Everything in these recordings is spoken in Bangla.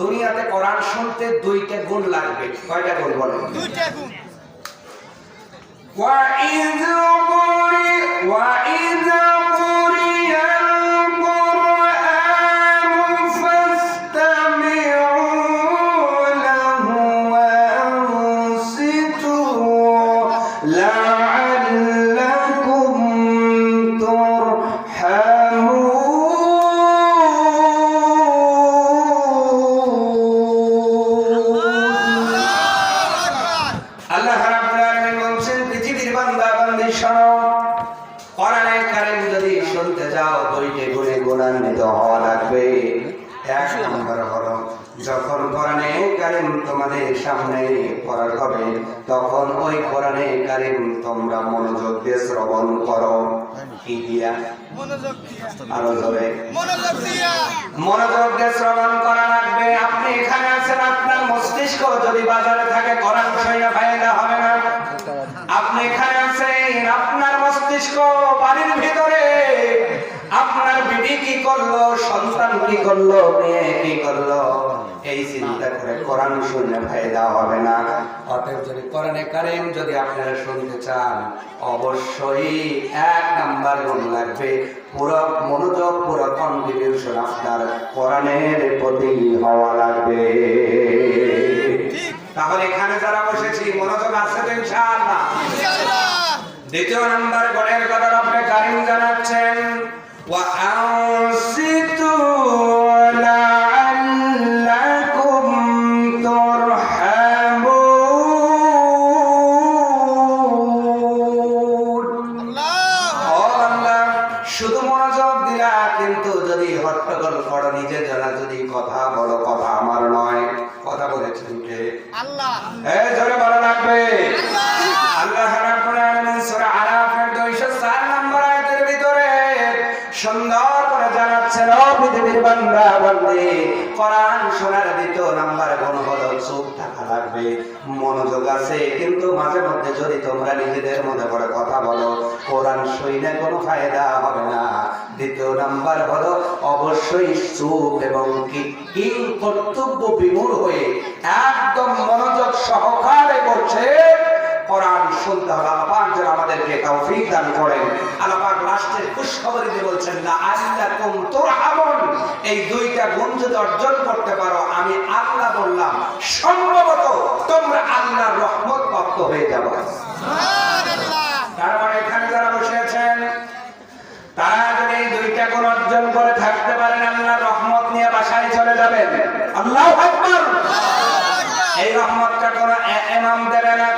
দুনিয়াতে কোরআন শুনতে দুইটা গুণ লাগবে। কয়টা গুণ বলো দুইটা গুণ। ওয়া ইযা ওয়া ইযা তোমরা মনোযোগ দিয়ে শ্রবণ করো। কি দিয়া? আরও জোরে মনোযোগ দিয়ে শ্রবণ করা লাগবে। আপনি এখানে আছেন, আপনার মস্তিষ্ক যদি বাজারে থাকে কোরআন শুনে ফায়দা হবে না। আপনি এখানে আছেন, আপনার মস্তিষ্ক বাড়ির ভিতরে। আপনার বিবি কি করল? সন্তান কি করল? মেয়ে কি করল? এই চিন্তা করে কোরআন শুনে ফায়দা হবে না। অতএব যদি কোরআনে কারিম যদি আপনারা শুনতে চান অবশ্যই এক নাম্বার গুণ লাগবে। পুরো মনোযোগ পুরো কন্ট্রিবিউশন আপনার কোরআনের প্রতি হওয়া লাগবে। তাহলে এখানে যারা বসেছি মনোযোগ আছে তো ইনশাআল্লাহ? দ্বিতীয় নাম্বার গণের কথা আপনি কারিম জানাচ্ছেন ওয়া আউস মধ্যে যদি তোমরা নিজেদের মনে করে কথা বলো, কোরআন শৈনে কোনো ফায়দা হবে না। দ্বিতীয় নাম্বার হলো, অবশ্যই চুপ এবং কি কর্তব্য বিমূর হয়ে একদম মনোযোগ সহকারে করছে কোরআন শুনতে হবে। আল্লাহ যেন আমাদেরকে তৌফিক দান করেন। আল্লাহ পাক লাস্টের খুশখবরি দিয়ে বলছেন না আল্লাকুম তুরহামুন এই দুইটা গুণ যদি অর্জন করতে পারো, আমি আল্লাহ বললাম, সম্ভবত তোমরা আল্লাহর রহমত প্রাপ্ত হয়ে যাবে। তার মানে এখানে যারা বসে আছেন, তারা যদি এই দুইটা গুণ অর্জন করে থাকতে পারেন, আল্লাহর রহমত নিয়ে বাসায় চলে যাবেন। আল্লাহু এই রহমতটা কোন এমাম দেবে না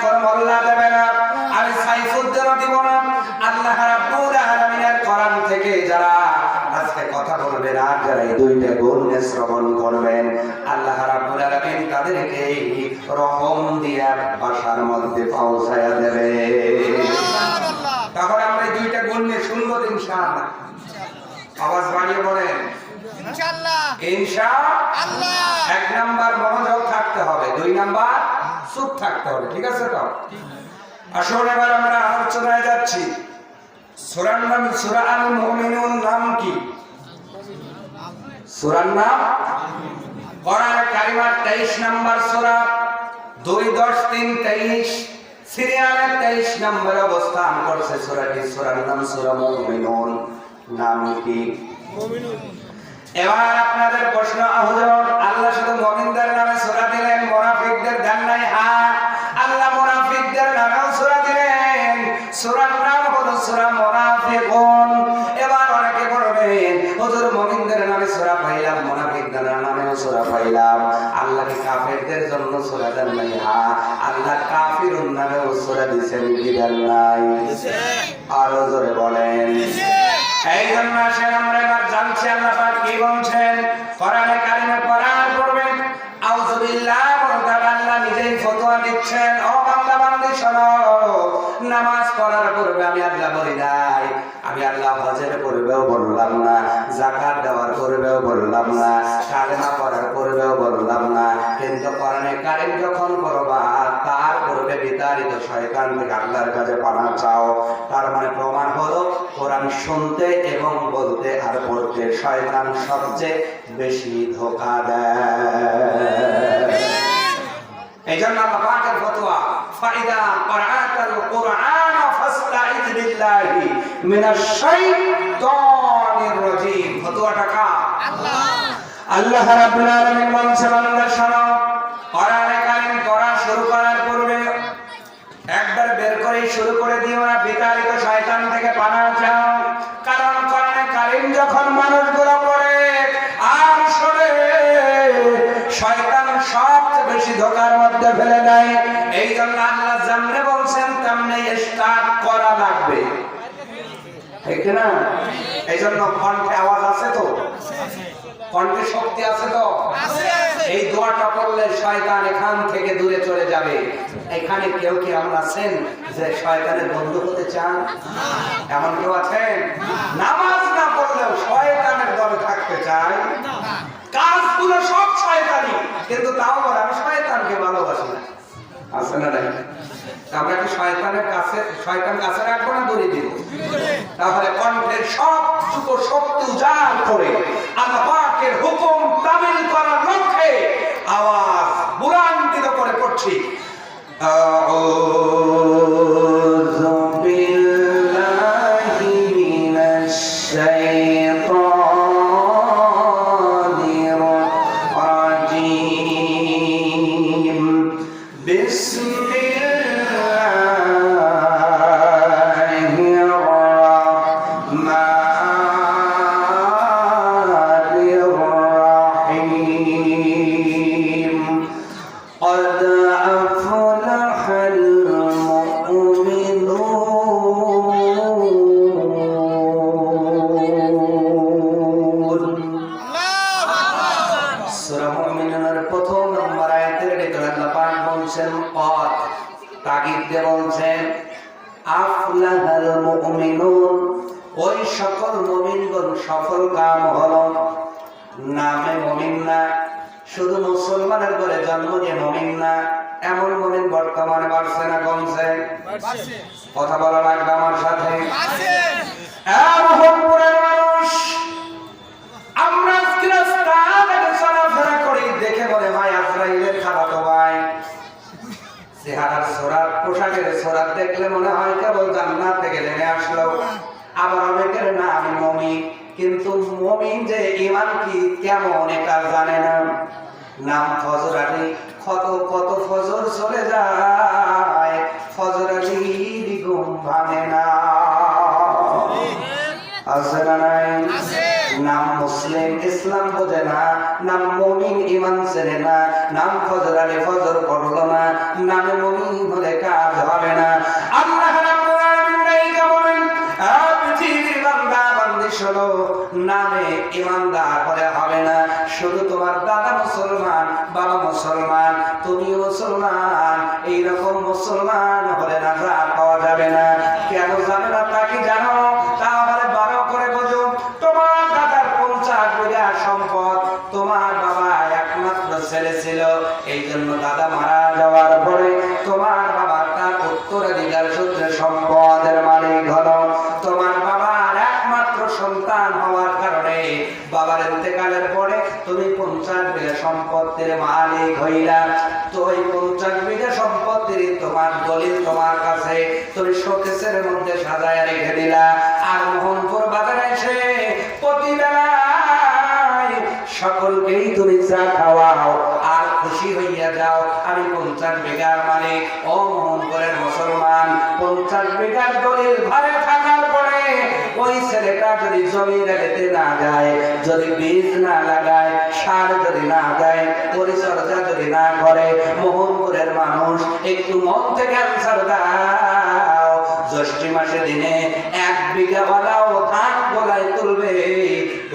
আওয়াজ বাড়িয়ে বলেন। ইনশাআল্লাহ। ইনশা আল্লাহ। এক নাম্বার মনোযোগ থাকতে হবে দুই নাম্বার চুপ থাকতে হবে ঠিক আছে তো? আসলে এবার আমরা আলোচনায় যাচ্ছি। সুরার নাম সুরা আল মুমিনুন নাম কি? সুরার নাম কোরআনে কারিমার তেইশ নাম্বার সুরা দুই দশ তিন তেইশ সিরিয়ালে তেইশ নম্বর অবস্থান করছে সুরাটি সুরার নাম সুরা মুমিনুন। নাম কি? এবার আপনাদের প্রশ্ন হুজুর আল্লাহ শুধু মুমিনদের নামে সূরা দিলেন, মুনাফিকদের দেন নাই। হ্যাঁ আল্লাহ মুনাফিকদের নামেও সূরা দিলেন। সূরার নাম হলো সূরা মুনাফিকুন। এবার অনেকে বলবেন, হুজুর, মুমিনদের নামে সূরা পাইলাম, মুনাফিকদের নামেও সূরা পাইলাম। আল্লাহ কাফেরদের জন্য সূরা দেন নাই? হ্যাঁ আল্লাহ কাফিরুন নামেও সূরা দিবেন কি দেন নাই? আরও জোরে বলেন। এই জন্য আসেন আমরা এবার জানছি আল্লাহ পাক কি বলছেন? কোরআনে কারিমে কোরআন পড়বেন আউযুবিল্লাহ বলতে আল্লাহ নিজেই ফতোয়া দিচ্ছেন। ও বান্দা বান্দি শোনো, নামাজ পড়ার পূর্বে আমি আল্লাহ বলি নাই। আমি আল্লাহ হজের পূর্বেও বললাম না, যাকাত দেওয়ার পূর্বেও বললাম না, কালেমা পড়ার পূর্বেও বললাম না। কিন্তু কোরআনে কারিম যখন পড়বা, তার পূর্বে বিতাড়িত শয়তান থেকে আল্লাহর কাছে পানা চাও। শুনতে এবং বলতে আর পড়তে শয়তান সবচেয়ে বেশি ধোকা দেয়। এই জন্য আল্লাহ ফতোয়া ফাইদা কুরআন ফাস্তাইজ বিল্লাহি মিনাশ শাইতানির রাজিম। ফতোয়াটা কার? আল্লাহ। রাব্বুল আলামিন শোনো জন্য কণ্ঠে আওয়াজ আছে তো? কণ্ঠে শক্তি আছে তো। এই দোয়াটা পড়লে শয়তান এখান থেকে দূরে চলে যাবে। এখানে কেউ কি এমন আছেন যে শয়তানের বন্ধু হতে চান? এমন কেউ আছেন? নামাজ না পড়লেও শয়তানের দলে থাকতে চায়? কাজগুলো সব শয়তানি কিন্তু তাও বলে আমি শয়তানকে ভালোবাসি না। আছে না নাই? আমরা কি শয়তানের কাছে শয়তান কাছে রাখব না দূরে দিব? তাহলে কণ্ঠের সবটুকু সত্য উজাড় করে আল্লাহ পাকের হুকুম তামিল করার লক্ষ্যে আওয়াজ বুলান্তিত করে করছি আহ মমিন যে ইমান কি কেমন এটা জানে না। নাম ফজর আলী কত কত ফজর চলে যায় ফজর আলী ঘুম ভাঙে না। আছে না নাই? নাম মুসলিম ইসলাম বোঝে না। নাম মমিন ইমান চেনে না। নাম ফজর আলী ফজর পড়ল না। নামে মমিন হলে কাজ হবে না। নামে ইমানদার হলে হবে না। শুধু তোমার দাদা মুসলমান, বাবা মুসলমান তুমি মুসলমান, এইরকম মুসলমান হলে না যা পাওয়া যাবে না। কেন যাবে না তা কি জানো? তাহলে বারো করে বোঝো, তোমার দাদার পঞ্চাশ বিঘা সম্পদ তোমার বাবা একমাত্র ছেলে ছিল। এই জন্য দাদা মারা যাওয়ার পরে তোমার বাবা তার উত্তরাধিকার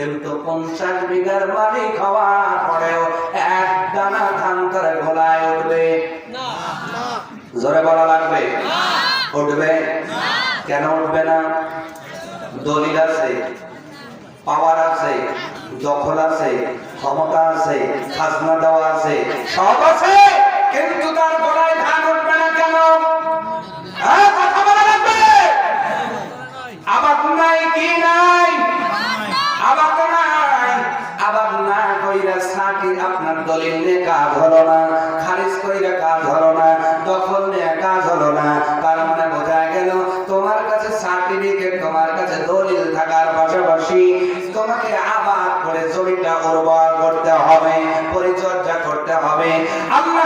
কিন্তু পঞ্চাশ বিঘার মালিক হওয়ার পরেও এক দানা ধান তার গোলায় উঠবে। জোরে বলা লাগবে? উঠবে? কেন উঠবে না? দলিল আছে পাওয়ার আছে দখল আছে ক্ষমতা আছে খাজনা দেওয়া আছে সব আছে কিন্তু তার গলায় ধান দলিল লেখা কাজ হলো না, খারিজ কইরা কাজ হলো না, দখল নিয়ে কাজ হলো না। তার মানে বোঝা গেল, তোমার কাছে সার্টিফিকেট তোমার কাছে দলিল থাকার পাশাপাশি তোমাকে আবাদ করে জমিটা উর্বর করতে হবে, পরিচর্যা করতে হবে। আল্লাহ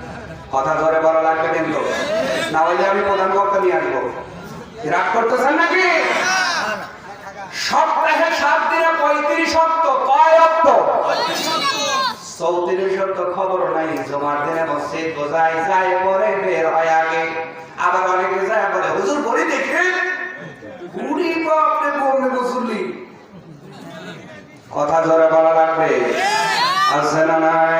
কথা ধরে বলা লাগবে কিন্তু। না হইলে আমি প্রধান বক্তা নিয়ে আসব। রাগ করতেছেন নাকি? সপ্তাহে সাত দিনে পঁয়ত্রিশ অক্ট কয় অক্ট চৌত্রিশ অক্ট খবর নাই। জমার দিনে মসজিদ বোঝায়, যায় পরে বের হয় আগে। আবার অনেকে যায় বলে, হুজুর বলি দেখে? কুড়ি বাপরে কমে মুসল্লি। কথা জোরে বলা লাগবে। আছে না নাই?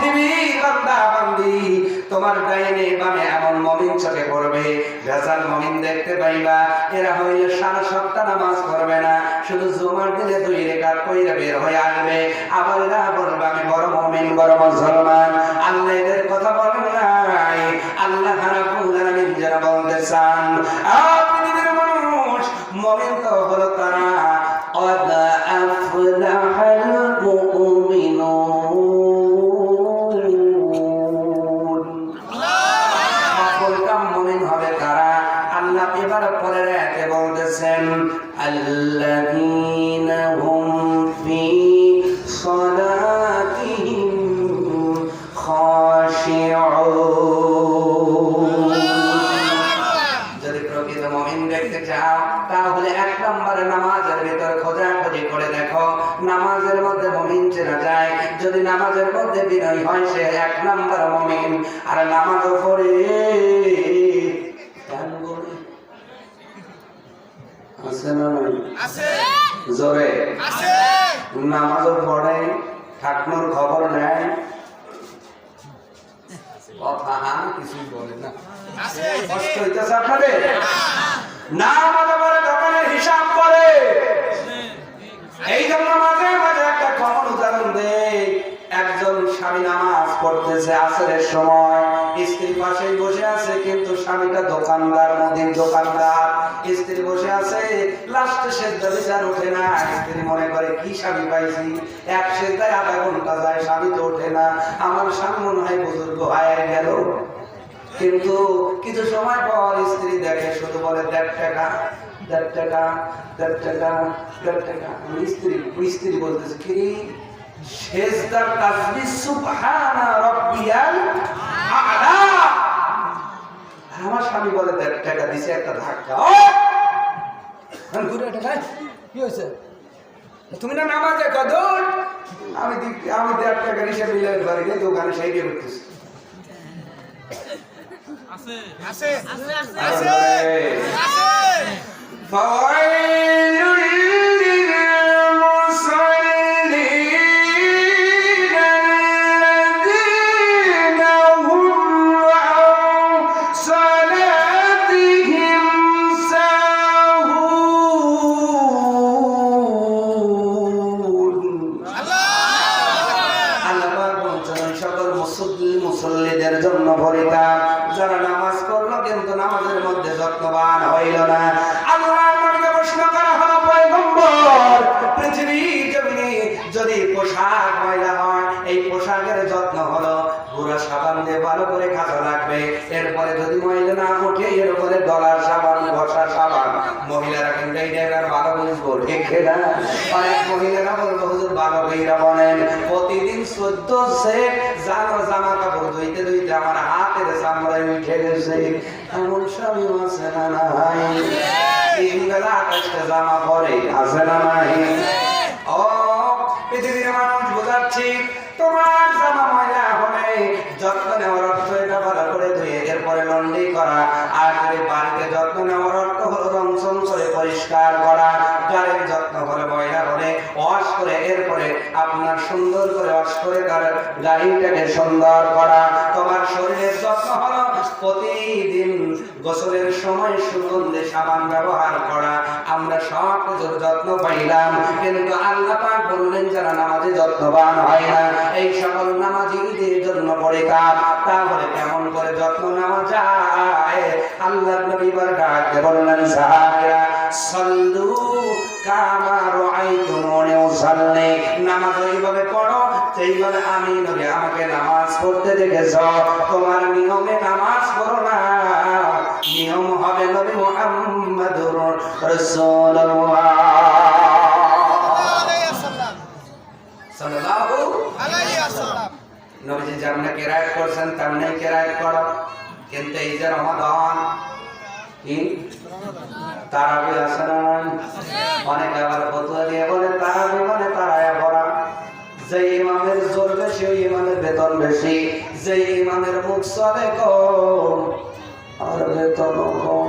পৃথিবীর বান্দা বান্দি। তোমার ডাইনে বামে এমন মুমিন চোখে পড়বে, ভেজাল মুমিন দেখতে পাইবা। এরা হইলে সারা সপ্তাহ নামাজ পড়বে না, শুধু জুমার দিনে দুই রেখাত কইরা বের হয়ে আসবে। আবার এরা বলবে, আমি বড় মুমিন, বড় মুসলমান। আল্লাহ এদের কথা বলেন নাই। আল্লাহ রাব্বুল আলামিন যারা বলতে চান, আ পৃথিবীর মানুষ, মুমিন তো মমিন দেখতে চাও তাহলে এক নম্বরে নামাজের ভিতর খোঁজাখুঁজি করে দেখো। নামাজের মধ্যে মমিন চেনা যায় যদি নামাজের মধ্যে বিনয় হয় সে এক নম্বর মমিন। আর নামাজও পড়ে। আছে না? আছে। জোরে। আছে। নামাজও পড়ে ঠাকুর খবর নেয়। কথা কিছুই বলে না। আছে। কষ্ট হইতেছে আপনাদের? দোকানদার, মুদির দোকানদার। স্ত্রী বসে আছে, লাস্টে সেদ্ধ বিচার ওঠে না। স্ত্রী মনে করে, কি স্বামী পাইছি? এক সেদ্ধায় আধা ঘণ্টা যায়, স্বামী তো আমার স্বামী মনে হয় বুজুর্গ হয়ে গেল। কিন্তু কিছু সময় পর স্ত্রী দেখে শুধু বলে দেড় টাকা দেড় টাকা দেড় টাকা দেড় টাকা। স্ত্রী স্ত্রী বলতেছে, কি আমার স্বামী বলে টাকা, দিছে একটা ধাক্কা। আমি ঘুরে কি হয়েছে? তুমি না আমি দেড় টাকা মিলে গিয়ে দোকানে সেই দিয়ে করতেছি আছে। আছে। আছে আছে। ফাওয়াইলুল সাবান ব্যবহার করা। আমরা সব কিছুর যত্ন পাইলাম, কিন্তু আল্লাহ পাক বললেন, যারা নামাজে যত্নবান হয় না, এই সকল নামাজি ঈদের জন্য পড়ে কাপ। তাহলে কেমন করে যত্ন নেওয়া যায়? আল্লাহ নবী বার ডাকতে বললেন, সাহাবীরা, সাল্লু কামা রাআইতুমুনি উসাল্লি। নামাজ এইভাবে পড়ো সেইভাবে আমি নবী আমাকে নামাজ পড়তে দেখেছ, তোমার নিয়মে নামাজ রাসূলুল্লাহ সাল্লাল্লাহু নবীজি যেমন কেরায়াত করছেন, তেমনি কেরায়াত করো। কিন্তু এই যে রমাদান, কি? তারাবি আছে না অনেকে আবার ফতুয়া দিয়ে বলে, তারাবি মানে তারায়া পড়া যে ইমামের জোর বেশি, ওই ইমামের বেতন বেশি। যে ইমামের মুখ চলে কম আর বেতন কম।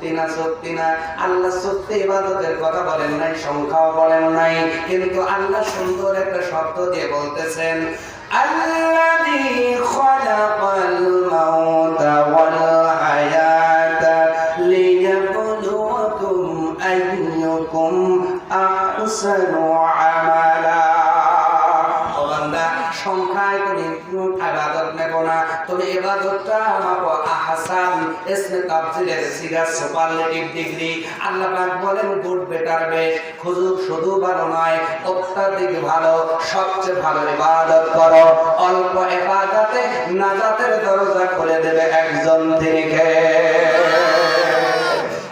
সত্যি না সত্যি না? আল্লাহ সত্যি ইবাদতের কথা বলেন নাই, সংখ্যাও বলেন নাই, কিন্তু আল্লাহ সুন্দর একটা শব্দ দিয়ে বলতেছেন আল্লাহ আহসান ইসমে তাফজিলের সিগা সুপারলেটিভ ডিগ্রি। আল্লাহ পাক বলেন গুড বেটার বেশ খুজুর শুধু ভালো নয় অত্যাধিক ভালো সবচেয়ে ভালো ইবাদত করো। অল্প ইবাদতে নাজাতের দরজা খুলে দেবে একজন তিনি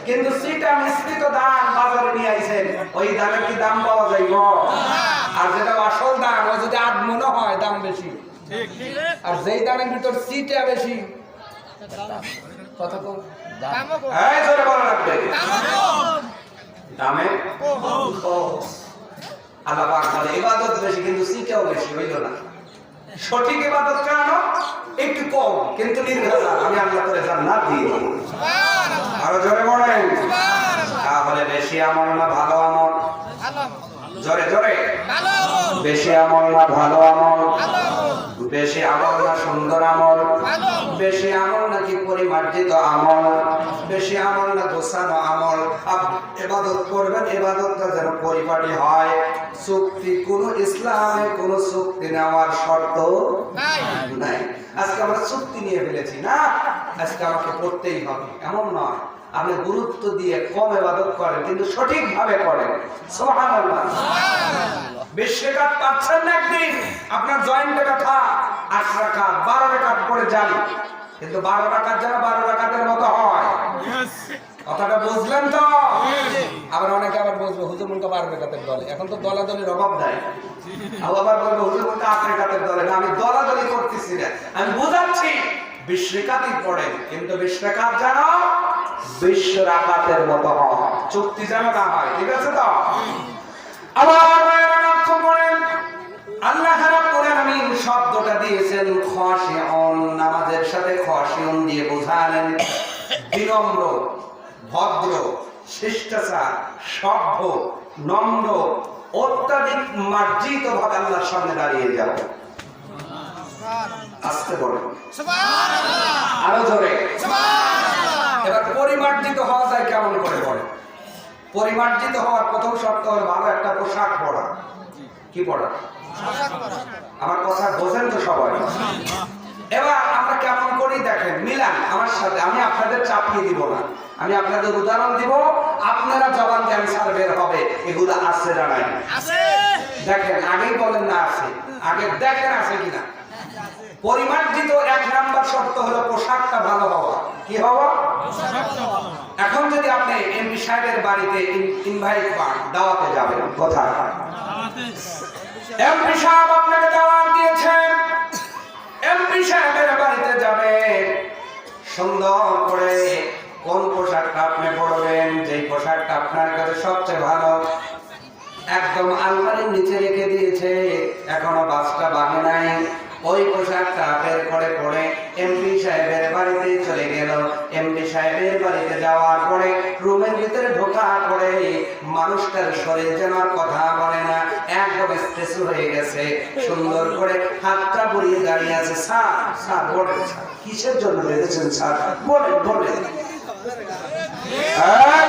কিন্তু সিটা মিশ্রিত দাম বাজারে নিয়ে আইছেন ওই দামে কি দাম পাওয়া যাইব? আর যেটা আসল দাম ও যদি আট মনে হয় দাম বেশি। আর যেই দামের ভিতর সিটা বেশি কম? দামে? আল্লাহ পাক বলে ইবাদত বেশি কিন্তু সিটাও বেশি হইল না। সঠিক ইবাদত কেন? একটু কম কিন্তু আমি আল্লাহ করে জান্নাত দিয়ে আরও জোরে বলেন। তাহলে বেশি আমল না ভালো আমল? জোরে জোরে। বেশি আমল না ভালো আমল? বেশি আমল না সুন্দর আমল? বেশি আমল নাকি পরিমার্জিত আমল? বেশি আমল না গোছানো আমল? এবাদত করবেন এবাদতটা যেন পরিপাটি হয়। চুক্তি কোন ইসলামে কোন চুক্তি নেওয়ার শর্ত নাই। আজকে আমরা চুক্তি নিয়ে ফেলেছি না? আজকে আমাকে করতেই হবে এমন নয়। আপনি গুরুত্ব দিয়ে কম এবাদত করেন কিন্তু সঠিক ভাবে করেন। সুবহানাল্লাহ। বিশ রেখাত পাচ্ছেন না একদিন। আপনার জয়েন্টে ব্যথা আট বারো রেখাত করে যান কিন্তু বারো রাখাত যেন বারো রাখাতের মতো হয়। কথাটা বুঝলেন তো? আবার অনেকে আবার বুঝবে হুজুর মুনকা বারো রেখাতের দলে। এখন তো দলাদলির অভাব নাই। আবার বলবে হুজুর মুনকা আট রেখাতের দলে। না আমি দলাদলি করতেছি না। আমি বুঝাচ্ছি বিশ রেখাতই পড়ে কিন্তু বিশ রেখাত যেন বিশ্ব রাখাতের মতো হয়। চুক্তি যেন না হয় ঠিক আছে তো? আবার দিয়েছেন খাশিউন নামাজের সাথে খাশিউন দিয়ে বোঝালেন বিনম্র ভদ্র শিষ্টাচার সভ্য নম্র অত্যাধিক মার্জিত ভাবে আল্লাহর সামনে দাঁড়িয়ে যাও। আসতে বলে আরও সুবহানাল্লাহ। এবার পরিমার্জিত হওয়া যায় কেমন করে বলে পরিমার্জিত হওয়ার প্রথম শর্ত হলো ভালো একটা পোশাক পরা। কি পরা। আমার কথা বোঝেন তো সবাই। এবার আমরা কেমন করি দেখেন মিলান আমার সাথে আমি আপনাদের চাপিয়ে দিব না। আমি আপনাদের উদাহরণ দিব আপনারা জবান ক্যান্সার বের হবে এগুলো আছে না নাই? দেখেন আগেই বলেন না আছে। আগে দেখেন আছে কিনা? পরিমার্জিত এক নাম্বার শর্ত হলো পোশাকটা ভালো হওয়া। কি হওয়া? এখন যদি আপনি এমপি সাহেবের বাড়িতে ইনভাইট পান দাওয়াতে যাবেন কোথায়? এমপি সাহেব আপনাকে দাওয়াত দিয়েছেন। এমপি সাহেবের বাড়িতে যাবেন সুন্দর করে কোন পোশাকটা আপনি পরবেন, যেই পোশাকটা আপনার কাছে সবচেয়ে ভালো। একদম আলমারির নিচে রেখে দিয়েছে, এখনও বাসটা বাঙে নাই। ওই পোশাকটা বের করে পরে এমপি সাহেবের বাড়িতে চলে গেল। এমপি সাহেবের বাড়িতে যাওয়ার রুমের ভিতরে ঢোকা পরে মানুষটার শরীর যেন কথা বলে না একদম স্ট্রেস হয়ে গেছে। সুন্দর করে হাতটা বুড়িয়ে দাঁড়িয়ে আছে। স্যার স্যার বলে কিসের জন্য রেখেছেন স্যার? বলে বলে হ্যাঁ,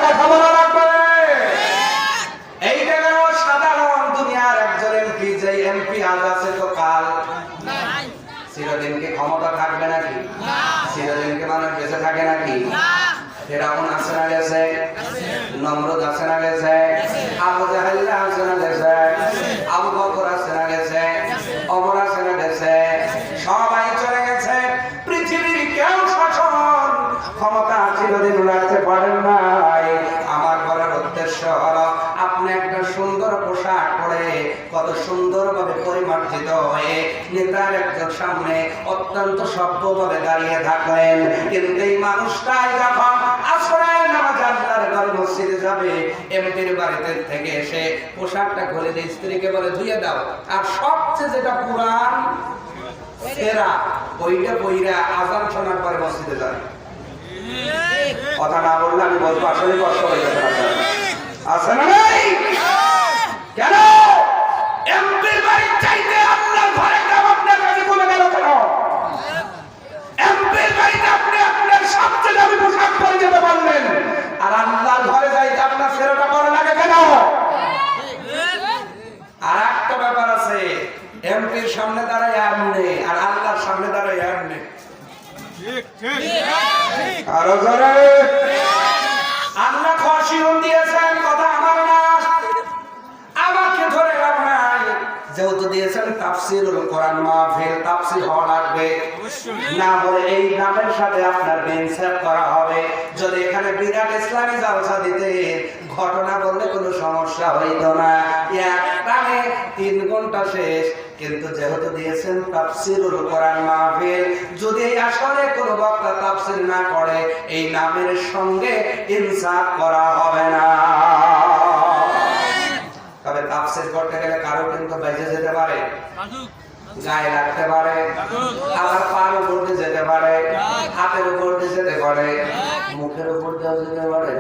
থেকে এসে পোশাকটা খুলে দিয়ে স্ত্রীকে বলে, ধুয়ে দাও। আর সবচেয়ে যেটা পুরান, সেরা, বইটা বইরা আজান শোনার পরে মসজিদে যায়। কথা না বললে আমি বলব আসলে কষ্ট হয়ে যাবে আছে না কেন? আরও জোরে আল্লাহ খসিউন দিয়েছেন, কথা আমার না। আমাকে ধরে লাভ নাই। যেহেতু দিয়েছেন তাফসিরুল কোরআন মাহফিল তাফসির হওয়া লাগবে। না বলে এই নামের সাথে আপনার বেনসেট করা হবে। যদি এখানে বিরাট ইসলামী জালসা দিতে ঘটনা বললে কোনো সমস্যা হইত না। এক টানে তিন ঘণ্টা শেষ কিন্তু যেহেতু দিয়েছেন তাফসিরুল কোরআন মাহফিল, যদি এই আসরে কোনো বক্তা তাফসির না করে, এই নামের সঙ্গে ইনসাফ করা হবে না। তবে তাফসির করতে গেলে কারও কিন্তু বেঁচে যেতে পারে, গায়ে লাগতে পারে, আবার পার উপর দিয়ে যেতে পারে, হাতের উপর দিয়ে যেতে পারে, মুখের উপর দিয়েও যেতে পারে।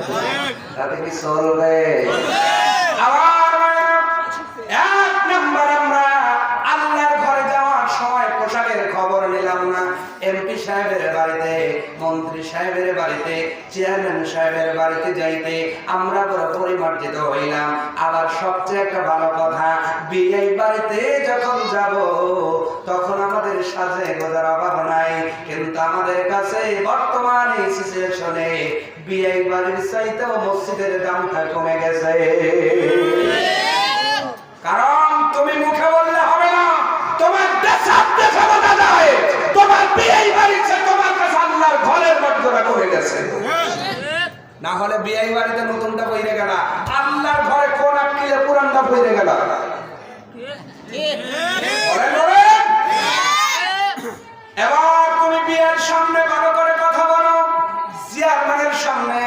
তাতে কি চলবে? চেয়ারম্যান সাহেবের বাড়িতে যাইতে আমরা বড় পরিমার্জিত হইলাম। আবার সবচেয়ে একটা ভালো কথা বিয়ে বাড়িতে যখন যাব, তখন আমাদের সাজে গোজার অভাব নাই। কিন্তু আমাদের কাছে বর্তমান এই সিচুয়েশনে বিয়ে বাড়ির চাইতেও মসজিদের দামটা কমে গেছে। কারণ তুমি মুখে বললে হবে না, তোমার দেশে বোঝা যায়, তোমার বিয়ে বাড়িতে আল্লাহর ঘরের মর্যাদা কমে গেছে। না হলে বিয়ে বাড়িতে নতুনটা বইরে গেল। আল্লাহর ঘরে কোন আটকিলে পুরানটা বইরে গেল। এবার তুমি বিয়ের সামনে ভালো করে কথা বলো। চেয়ারম্যানের সামনে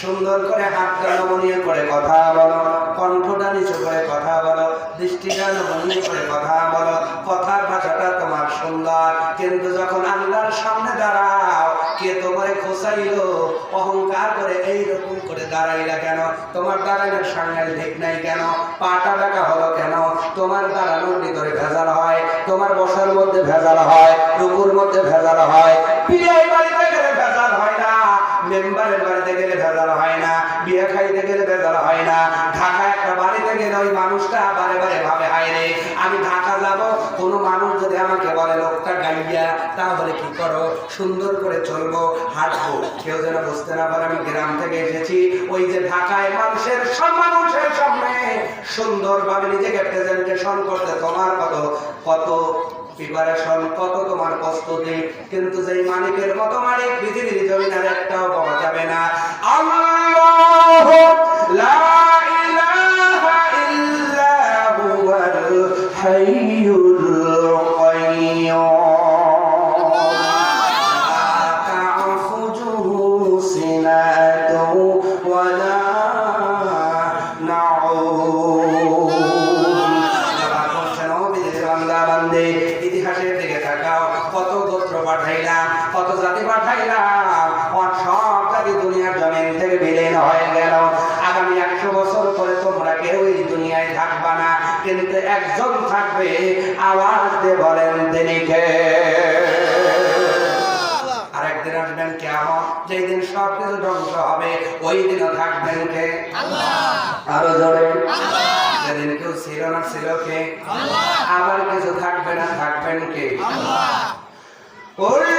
সুন্দর করে হাতটা নমনীয় করে কথা বলো। কণ্ঠটা নিচু করে কথা বলো। দৃষ্টিটা নমনীয় করে কথা বলো। কথার ভাষাটা তোমার সুন্দর। কিন্তু যখন আল্লাহর সামনে দাঁড়াও কে তোমারে খোসাইল অহংকার করে এই রকম করে দাঁড়াইলা কেন? তোমার দাঁড়াইলার সাংঘাই ঢেক নাই কেন? পাটা ডাকা হলো কেন? তোমার দাঁড়ানোর ভিতরে ভেজাল হয়, তোমার বসার মধ্যে ভেজাল হয়, রুকুর মধ্যে ভেজাল হয়। সুন্দর করে চলবো, হাঁটবো। কেউ যেন বুঝতে না পারে, আমি গ্রাম থেকে এসেছি। ওই যে ঢাকায় মানুষের সব মানুষের সামনে সুন্দর ভাবে নিজেকে প্রেজেন্টেশন করতে তোমার কত কত প্রিপারেশন কত তোমার প্রস্তুতি। কিন্তু যেই মালিকের মতো মালিক, পৃথিবীর জমিনার একটাও পাওয়া যাবে না। আল্লাহ ওরে